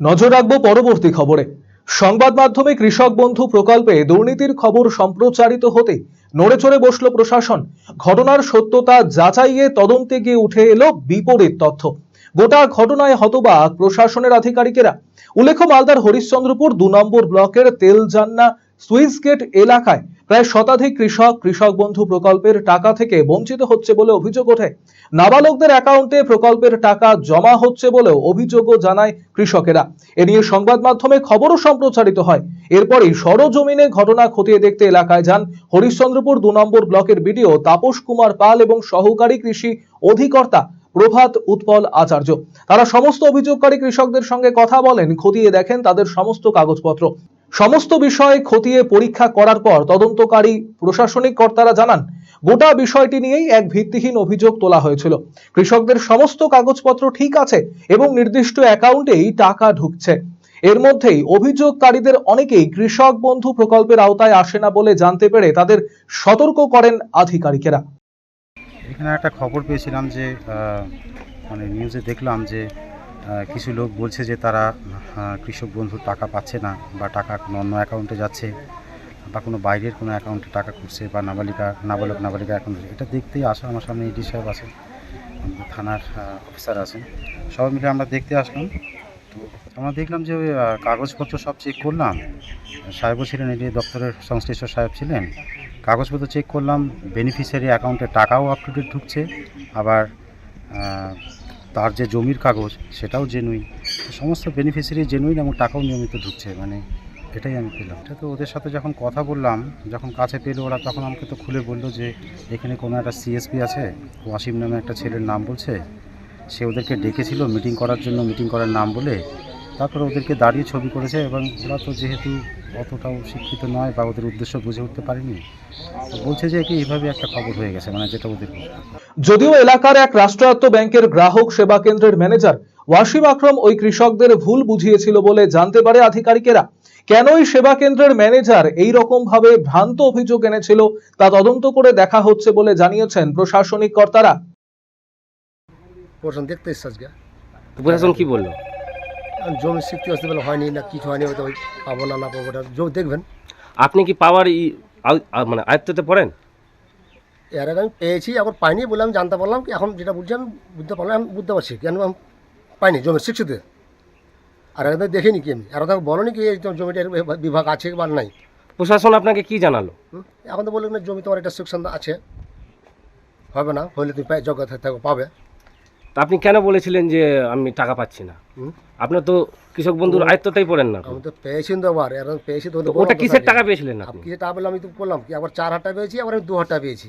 নজর রাখব পরবর্তী খবরে। সংবাদ মাধ্যমে কৃষক বন্ধু প্রকল্পে দুর্নীতির খবর সম্প্রচারিত হতে নড়ে চড়ে বসল প্রশাসন। ঘটনার সত্যতা যাচাইয়ে তদন্তে গিয়ে উঠে এলো বিপরীত তথ্য। গোটা ঘটনায় হতবাক প্রশাসনের আধিকারিকেরা। উল্লেখ্য, মালদার হরিশ্চন্দ্রপুর দু নম্বর ব্লকের তেলজান্না সুইস গেট এলাকায় প্রায় শতাধিক কৃষক কৃষক বন্ধু প্রকল্পের টাকা থেকে বঞ্চিত হচ্ছে বলে অভিযোগ ওঠে। নাবালকদের অ্যাকাউন্টে প্রকল্পের টাকা জমা হচ্ছে বলেও অভিযোগও জানায় কৃষকেরা। এ নিয়ে সংবাদ মাধ্যমে খবরও সম্প্রচারিত হয়। এরপরই সরজমিনে ঘটনা খতিয়ে দেখতে এলাকায় যান হরিশ্চন্দ্রপুর দু নম্বর ব্লকের বিডিও তাপস কুমার পাল এবং সহকারী কৃষি অধিকর্তা প্রভাত উৎপল আচার্য। তারা সমস্ত অভিযোগকারী কৃষকদের সঙ্গে কথা বলেন, খতিয়ে দেখেন তাদের সমস্ত কাগজপত্র। সমস্ত বিষয় খতিয়ে পরীক্ষা করার পর তদন্তকারী প্রশাসনিক কর্তারা জানান, গোটা বিষয়টি নিয়েই এক ভিত্তিহীন অভিযোগ তোলা হয়েছিল। কৃষকদের সমস্ত কাগজপত্র ঠিক আছে এবং নির্দিষ্ট অ্যাকাউন্টেই টাকা ঢুকছে। এর মধ্যেই অভিযোগকারীদের অনেকেই কৃষক বন্ধু প্রকল্পের আওতায় আসে না বলে জানতে পেরে তাদের সতর্ক করেন আধিকারিকেরা। এখানে একটা খবর পেয়েছিলাম যে মানে নিউজে দেখলাম যে কিছু লোক বলছে যে তারা কৃষক বন্ধুর টাকা পাচ্ছে না বা টাকা কোনো অন্য অ্যাকাউন্টে যাচ্ছে বা কোনো বাইরের কোনো অ্যাকাউন্টে টাকা করছে বা নাবালিকা নাবালক নাবালিকা অ্যাকাউন্টে এটা দেখতেই আসা আমার সামনে ইডি সাহেব আছেন থানার অফিসার আছেন। সবাই মিলে আমরা দেখতে আসলাম। তো আমরা দেখলাম যে ওই, কাগজপত্র সব চেক করলাম। সাহেবও ছিলেন এটি দপ্তরের সংশ্লিষ্ট সাহেব ছিলেন। কাগজপত্র চেক করলাম বেনিফিশিয়ারি অ্যাকাউন্টে টাকাও আপ টু ডেট ঢুকছে। আবার তার যে জমির কাগজ, সেটাও জেনুইন সমস্ত বেনিফিশিয়ারি জেনুইন এবং টাকাও নিয়মিত ঢুকছে মানে এটাই আমি পেলাম। এটা তো ওদের সাথে যখন কথা বললাম, যখন কাছে পেল, ওরা তখন আমাকে তো খুলে বলল যে, এখানে কোনো একটা সিএসপি আছে, ওয়াসিম নামে একটা ছেলের নাম বলছে। সে ওদেরকে ডেকেছিল মিটিং করার জন্য মিটিং করার নাম বলে। তারপরে ওদেরকে দাঁড়িয়ে ছবি করেছে এবং ওরা তো যেহেতু অতটাও শিক্ষিত নয় বা ওদের উদ্দেশ্য বুঝে উঠতে পারেনি, বলছে যে কি এইভাবে একটা খবর হয়ে গেছে মানে যেটা ওদের যদিও এলাকার এক রাষ্ট্রায়ত্ত ব্যাংকের গ্রাহক সেবা কেন্দ্রের ম্যানেজার ওয়াসিম আকরম ওই কৃষকদের ভুল বুঝিয়েছিল বলে জানতে পারে আধিকারিকেরা। কেনই সেবা কেন্দ্রের ম্যানেজার এই রকম ভাবে ভ্রান্ত অভিযোগ এনেছিল তা তদন্ত করে দেখা হচ্ছে বলে জানিয়েছেন প্রশাসনিক কর্তারা। প্রশাসন দেখতে এসছে আজকে। প্রশাসন কি বলল? জমি চুক্তি আসতে বলে হয়নি না কিছু হয়নি হয়তো পাবো না না পাবো ওটা জমি দেখবেন। আপনি কি পাওয়ার মানে আয়ত্ততে পড়েন? এর আগে আমি পেয়েছি আবার পাইনি বলে আমি জানতে পারলাম কি এখন যেটা বুঝছি আমি বুঝতে পারলাম আমি বুঝতে পারছি কেন আমি পাইনি জমি শিক্ষিত। আর আগে দেখিনি কি আমি। আর তো বলনি কি এই জমিটার বিভাগ আছে বা নাই। প্রশাসন আপনাকে কি জানালো? এখন তো বললেন না জমি তোমার একটা সেকশন আছে। হবে না হলে তুমি যোগ্যতা থাকো পাবে। তা আপনি কেন বলেছিলেন যে আমি টাকা পাচ্ছি না? আপনার তো কৃষক বন্ধুর আয়ত্ততেই পড়েন না আমি তো পেয়েছি তো আবার পেয়েছি তো ওটা কিসের টাকা পেয়েছিলেন আপনি? আপনি কিসের টাকা পেলাম আমি তো বললাম কি আবার চার হাজার টাকা পেয়েছি আবার আমি দু হাজার টাকা পেয়েছি।